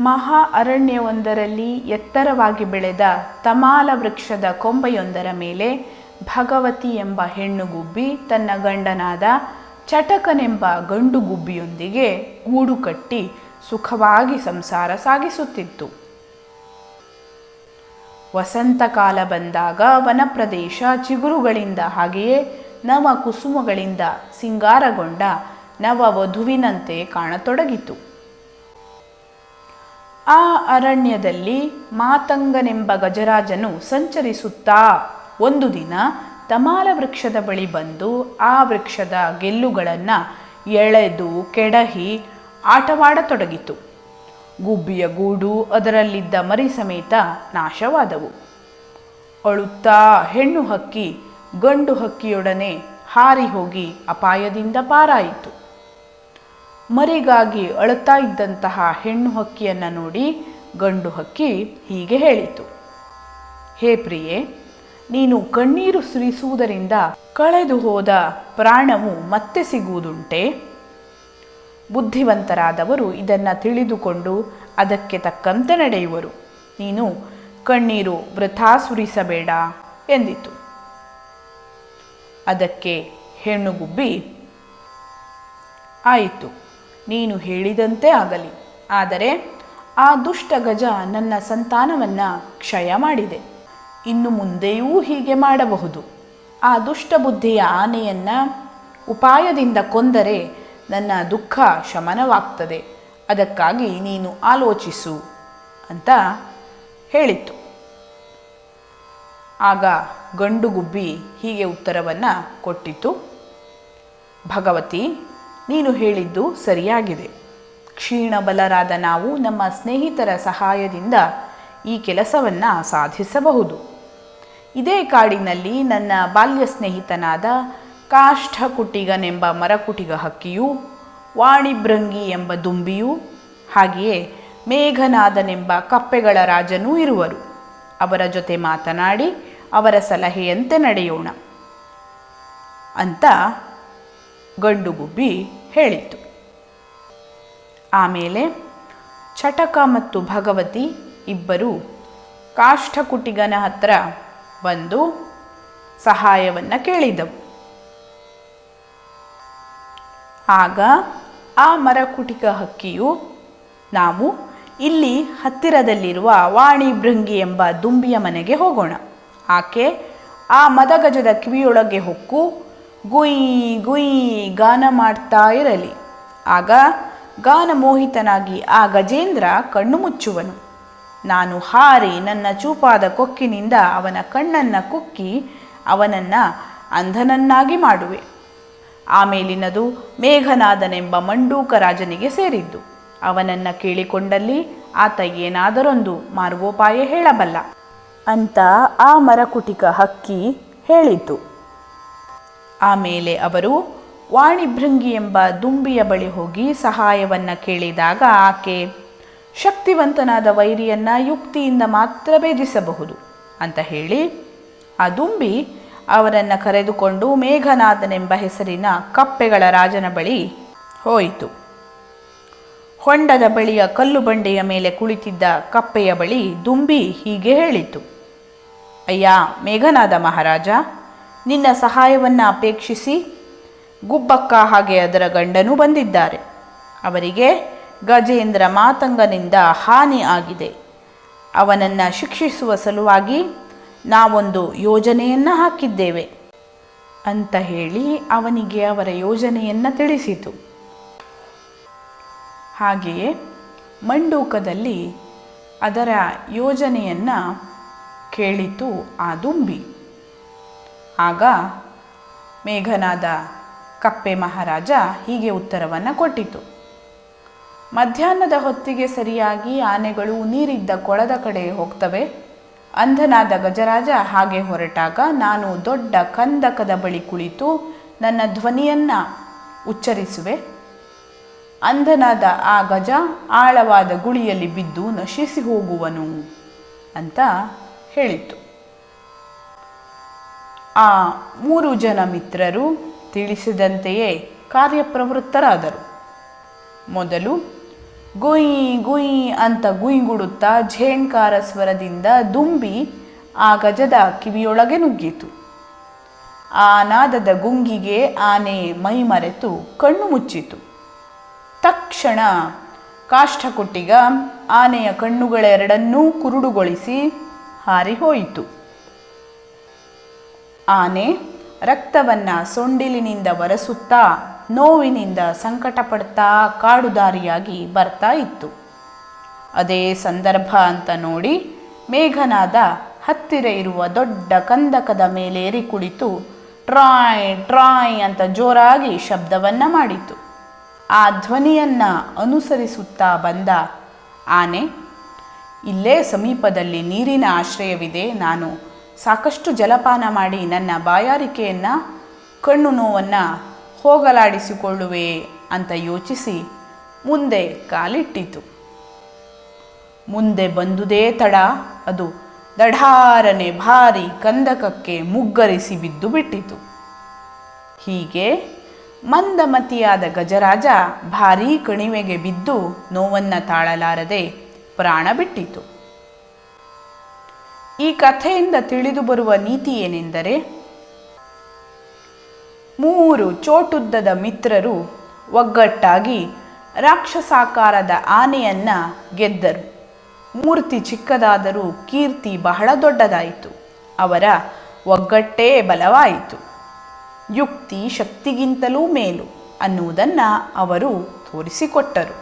ಮಹಾ ಅರಣ್ಯವೊಂದರಲ್ಲಿ ಎತ್ತರವಾಗಿ ಬೆಳೆದ ತಮಾಲ ವೃಕ್ಷದ ಕೊಂಬೆಯೊಂದರ ಮೇಲೆ ಭಗವತಿ ಎಂಬ ಹೆಣ್ಣು ಗುಬ್ಬಿ, ತನ್ನ ಗಂಡನಾದ ಚಟಕನೆಂಬ ಗಂಡು ಗುಬ್ಬಿಯೊಂದಿಗೆ ಗೂಡು ಕಟ್ಟಿ ಸುಖವಾಗಿ ಸಂಸಾರ ಸಾಗಿಸುತ್ತಿತ್ತು. ವಸಂತಕಾಲ ಬಂದಾಗ ವನಪ್ರದೇಶ ಚಿಗುರುಗಳಿಂದ ಹಾಗೆಯೇ ನವ ಕುಸುಮಗಳಿಂದ ಸಿಂಗಾರಗೊಂಡ ನವ ವಧುವಿನಂತೆ ಕಾಣತೊಡಗಿತು. ಆ ಅರಣ್ಯದಲ್ಲಿ ಮಾತಂಗನೆಂಬ ಗಜರಾಜನು ಸಂಚರಿಸುತ್ತಾ ಒಂದು ದಿನ ತಮಾಲ ವೃಕ್ಷದ ಬಳಿ ಬಂದು ಆ ವೃಕ್ಷದ ಗೆಲ್ಲುಗಳನ್ನು ಎಳೆದು ಕೆಡಹಿ ಆಟವಾಡತೊಡಗಿತು. ಗುಬ್ಬಿಯ ಗೂಡು ಅದರಲ್ಲಿದ್ದ ಮರಿ ಸಮೇತ ನಾಶವಾದವು. ಅಳುತ್ತಾ ಹೆಣ್ಣು ಹಕ್ಕಿ ಗಂಡು ಹಕ್ಕಿಯೊಡನೆ ಹಾರಿ ಹೋಗಿ ಅಪಾಯದಿಂದ ಪಾರಾಯಿತು. ಮರಿಗಾಗಿ ಅಳುತ್ತಾ ಇದ್ದಂತಹ ಹೆಣ್ಣು ಹಕ್ಕಿಯನ್ನು ನೋಡಿ ಗಂಡು ಹಕ್ಕಿ ಹೀಗೆ ಹೇಳಿತು. ಹೇ ಪ್ರಿಯೆ, ನೀನು ಕಣ್ಣೀರು ಸುರಿಸುವುದರಿಂದ ಕಳೆದು ಹೋದ ಪ್ರಾಣವು ಮತ್ತೆ ಸಿಗುವುದುಂಟೆ? ಬುದ್ಧಿವಂತರಾದವರು ಇದನ್ನು ತಿಳಿದುಕೊಂಡು ಅದಕ್ಕೆ ತಕ್ಕಂತೆ ನಡೆಯುವರು. ನೀನು ಕಣ್ಣೀರು ವೃಥಾ ಸುರಿಸಬೇಡ ಎಂದಿತು. ಅದಕ್ಕೆ ಹೆಣ್ಣುಗುಬ್ಬಿ ಆಯಿತು. ನೀನು ಹೇಳಿದಂತೆ ಆಗಲಿ. ಆದರೆ ಆ ದುಷ್ಟ ಗಜ ನನ್ನ ಸಂತಾನವನ್ನು ಕ್ಷಯ ಮಾಡಿದೆ. ಇನ್ನು ಮುಂದೆಯೂ ಹೀಗೆ ಮಾಡಬಹುದು. ಆ ದುಷ್ಟ ಬುದ್ಧಿಯ ಆನೆಯನ್ನು ಉಪಾಯದಿಂದ ಕೊಂದರೆ ನನ್ನ ದುಃಖ ಶಮನವಾಗ್ತದೆ. ಅದಕ್ಕಾಗಿ ನೀನು ಆಲೋಚಿಸು ಅಂತ ಹೇಳಿತ್ತು. ಆಗ ಗಂಡು ಗುಬ್ಬಿ ಹೀಗೆ ಉತ್ತರವನ್ನು ಕೊಟ್ಟಿತು. ಭಗವತಿ ನೀನು ಹೇಳಿದ್ದು ಸರಿಯಾಗಿದೆ. ಕ್ಷೀಣಬಲರಾದ ನಾವು ನಮ್ಮ ಸ್ನೇಹಿತರ ಸಹಾಯದಿಂದ ಈ ಕೆಲಸವನ್ನು ಸಾಧಿಸಬಹುದು. ಇದೇ ಕಾಡಿನಲ್ಲಿ ನನ್ನ ಬಾಲ್ಯ ಸ್ನೇಹಿತನಾದ ಕಾಷ್ಠಕುಟಿಗನೆಂಬ ಮರಕುಟಿಗ ಹಕ್ಕಿಯೂ, ವಾಣಿಭೃಂಗಿ ಎಂಬ ದುಂಬಿಯೂ, ಹಾಗೆಯೇ ಮೇಘನಾದನೆಂಬ ಕಪ್ಪೆಗಳ ರಾಜನೂ ಇರುವರು. ಅವರ ಜೊತೆ ಮಾತನಾಡಿ ಅವರ ಸಲಹೆಯಂತೆ ನಡೆಯೋಣ. ಅಂತ ಗಂಡುಗುಬ್ಬಿ ಹೇಳಿತು. ಆಮೇಲೆ ಚಟಕ ಮತ್ತು ಭಗವತಿ ಇಬ್ಬರು ಕಾಷ್ಠಕುಟಿಗನ ಹತ್ರ ಬಂದು ಸಹಾಯವನ್ನು ಕೇಳಿದವು. ಆಗ ಆ ಮರಕುಟಿಕ ಹಕ್ಕಿಯು, ನಾವು ಇಲ್ಲಿ ಹತ್ತಿರದಲ್ಲಿರುವ ವಾಣಿಭೃಂಗಿ ಎಂಬ ದುಂಬಿಯ ಮನೆಗೆ ಹೋಗೋಣ. ಆಕೆ ಆ ಮದಗಜದ ಕಿವಿಯೊಳಗೆ ಹೊಕ್ಕು ಗುಯ್ ಗುಯ್ ಗಾನ ಮಾಡ್ತಾ ಇರಲಿ. ಆಗ ಗಾನ ಮೋಹಿತನಾಗಿ ಆ ಗಜೇಂದ್ರ ಕಣ್ಣು ಮುಚ್ಚುವನು. ನಾನು ಹಾರಿ ನನ್ನ ಚೂಪಾದ ಕೊಕ್ಕಿನಿಂದ ಅವನ ಕಣ್ಣನ್ನು ಕುಕ್ಕಿ ಅವನನ್ನು ಅಂಧನನ್ನಾಗಿ ಮಾಡುವೆ. ಆಮೇಲಿನದು ಮೇಘನಾದನೆಂಬ ಮಂಡೂಕ ರಾಜನಿಗೆ ಸೇರಿದ್ದು. ಅವನನ್ನು ಕೇಳಿಕೊಂಡಲ್ಲಿ ಆತ ಏನಾದರೊಂದು ಮಾರ್ಗೋಪಾಯ ಹೇಳಬಲ್ಲ. ಅಂತ ಆ ಮರಕುಟಿಕ ಹಕ್ಕಿ ಹೇಳಿತು. ಆಮೇಲೆ ಅವರು, ವಾಣಿಭೃಂಗಿ ಎಂಬ ದುಂಬಿಯ ಬಳಿ ಹೋಗಿ ಸಹಾಯವನ್ನು ಕೇಳಿದಾಗ ಆಕೆ, ಶಕ್ತಿವಂತನಾದ ವೈರಿಯನ್ನ ಯುಕ್ತಿಯಿಂದ ಮಾತ್ರ ಭೇದಿಸಬಹುದು ಅಂತ ಹೇಳಿ, ಆ ದುಂಬಿ ಅವರನ್ನು ಕರೆದುಕೊಂಡು ಮೇಘನಾಥನೆಂಬ ಹೆಸರಿನ ಕಪ್ಪೆಗಳ ರಾಜನ ಬಳಿ ಹೋಯಿತು. ಹೊಂಡದ ಬಳಿಯ ಕಲ್ಲು ಬಂಡೆಯ ಮೇಲೆ ಕುಳಿತಿದ್ದ ಕಪ್ಪೆಯ ಬಳಿ ದುಂಬಿ ಹೀಗೆ ಹೇಳಿತು, ಅಯ್ಯ, ಮೇಘನಾದ ಮಹಾರಾಜ ನಿನ್ನ ಸಹಾಯವನ್ನು ಅಪೇಕ್ಷಿಸಿ ಗುಬ್ಬಕ್ಕ ಹಾಗೆ ಅದರ ಗಂಡನೂ ಬಂದಿದ್ದಾರೆ. ಅವರಿಗೆ ಗಜೇಂದ್ರ ಮಾತಂಗನಿಂದ ಹಾನಿ ಆಗಿದೆ. ಅವನನ್ನು ಶಿಕ್ಷಿಸುವ ಸಲುವಾಗಿ ನಾವೊಂದು ಯೋಜನೆಯನ್ನು ಹಾಕಿದ್ದೇವೆ ಅಂತ ಹೇಳಿ ಅವನಿಗೆ ಅವರ ಯೋಜನೆಯನ್ನು ತಿಳಿಸಿತು. ಹಾಗೆಯೇ ಮಂಡೂಕದಲ್ಲಿ ಅದರ ಯೋಜನೆಯನ್ನು ಕೇಳಿತು ಆ ದುಂಬಿ. ಆಗ ಮೇಘನಾದ ಕಪ್ಪೆ ಮಹಾರಾಜ ಹೀಗೆ ಉತ್ತರವನ್ನು ಕೊಟ್ಟಿತು. ಮಧ್ಯಾಹ್ನದ ಹೊತ್ತಿಗೆ ಸರಿಯಾಗಿ ಆನೆಗಳು ನೀರಿದ್ದ ಕೊಳದ ಕಡೆ ಹೋಗ್ತವೆ. ಅಂಧನಾದ ಗಜರಾಜ ಹಾಗೆ ಹೊರಟಾಗ ನಾನು ದೊಡ್ಡ ಕಂದಕದ ಬಳಿ ಕುಳಿತು ನನ್ನ ಧ್ವನಿಯನ್ನು ಉಚ್ಚರಿಸುವೆ. ಅಂಧನಾದ ಆ ಗಜ ಆಳವಾದ ಗುಳಿಯಲ್ಲಿ ಬಿದ್ದು ನಶಿಸಿ ಹೋಗುವನು ಅಂತ ಹೇಳಿತು. ಆ ಮೂರು ಜನ ಮಿತ್ರರು ತಿಳಿಸಿದಂತೆಯೇ ಕಾರ್ಯಪ್ರವೃತ್ತರಾದರು. ಮೊದಲು ಗುಯ್ ಗುಯ್ ಅಂತ ಗುಯ್ಗುಡುತ್ತಾ ಝೇಂಕಾರ ಸ್ವರದಿಂದ ದುಂಬಿ ಆ ಗಜದ ಕಿವಿಯೊಳಗೆ ನುಗ್ಗಿತು. ಆ ನಾದದ ಗುಂಗಿಗೆ ಆನೆ ಮೈ ಮರೆತು ಕಣ್ಣು ಮುಚ್ಚಿತು. ತಕ್ಷಣ ಕಾಷ್ಠಕುಟ್ಟಿಗ ಆನೆಯ ಕಣ್ಣುಗಳೆರಡನ್ನೂ ಕುರುಡುಗೊಳಿಸಿ ಹಾರಿಹೋಯಿತು ಆನೆ ರಕ್ತವನ್ನ ಸೊಂಡಿಲಿನಿಂದ ಒರೆಸುತ್ತಾ ನೋವಿನಿಂದ ಸಂಕಟ ಪಡ್ತಾ ಕಾಡುದಾರಿಯಾಗಿ ಬರ್ತಾ ಇತ್ತು. ಅದೇ ಸಂದರ್ಭ ಅಂತ ನೋಡಿ ಮೇಘನಾದ ಹತ್ತಿರ ಇರುವ ದೊಡ್ಡ ಕಂದಕದ ಮೇಲೇರಿ ಕುಳಿತು ಟ್ರಾಯ್ ಟ್ರಾಯ್ ಅಂತ ಜೋರಾಗಿ ಶಬ್ದವನ್ನ ಮಾಡಿತು. ಆ ಧ್ವನಿಯನ್ನ ಅನುಸರಿಸುತ್ತಾ ಬಂದ ಆನೆ, ಇಲ್ಲೇ ಸಮೀಪದಲ್ಲಿ ನೀರಿನ ಆಶ್ರಯವಿದೆ ನಾನು ಸಾಕಷ್ಟು ಜಲಪಾನ ಮಾಡಿ ನನ್ನ ಬಾಯಾರಿಕೆಯನ್ನು, ಕಣ್ಣು ನೋವನ್ನು ಹೋಗಲಾಡಿಸಿಕೊಳ್ಳುವೆ ಅಂತ ಯೋಚಿಸಿ ಮುಂದೆ ಕಾಲಿಟ್ಟಿತು. ಮುಂದೆ ಬಂದುದೇ ತಡ. ಅದು ದಢಾರನೆ ಭಾರಿ ಕಂದಕಕ್ಕೆ ಮುಗ್ಗರಿಸಿ ಬಿದ್ದು ಬಿಟ್ಟಿತು. ಹೀಗೆ ಮಂದಮತಿಯಾದ ಗಜರಾಜ ಭಾರೀ ಕಣಿವೆಗೆ ಬಿದ್ದು ನೋವನ್ನ ತಾಳಲಾರದೆ ಪ್ರಾಣ ಬಿಟ್ಟಿತು. ಈ ಕಥೆಯಿಂದ ತಿಳಿದು ಬರುವ ನೀತಿ ಏನೆಂದರೆ, ಮೂರು ಚೋಟುದ್ದದ ಮಿತ್ರರು ಒಗ್ಗಟ್ಟಾಗಿ ರಾಕ್ಷಸಾಕಾರದ ಆನೆಯನ್ನು ಗೆದ್ದರು. ಮೂರ್ತಿ ಚಿಕ್ಕದಾದರೂ ಕೀರ್ತಿ ಬಹಳ ದೊಡ್ಡದಾಯಿತು. ಅವರ ಒಗ್ಗಟ್ಟೇ ಬಲವಾಯಿತು. ಯುಕ್ತಿ ಶಕ್ತಿಗಿಂತಲೂ ಮೇಲು ಅನ್ನುವುದನ್ನು ಅವರು ತೋರಿಸಿಕೊಟ್ಟರು.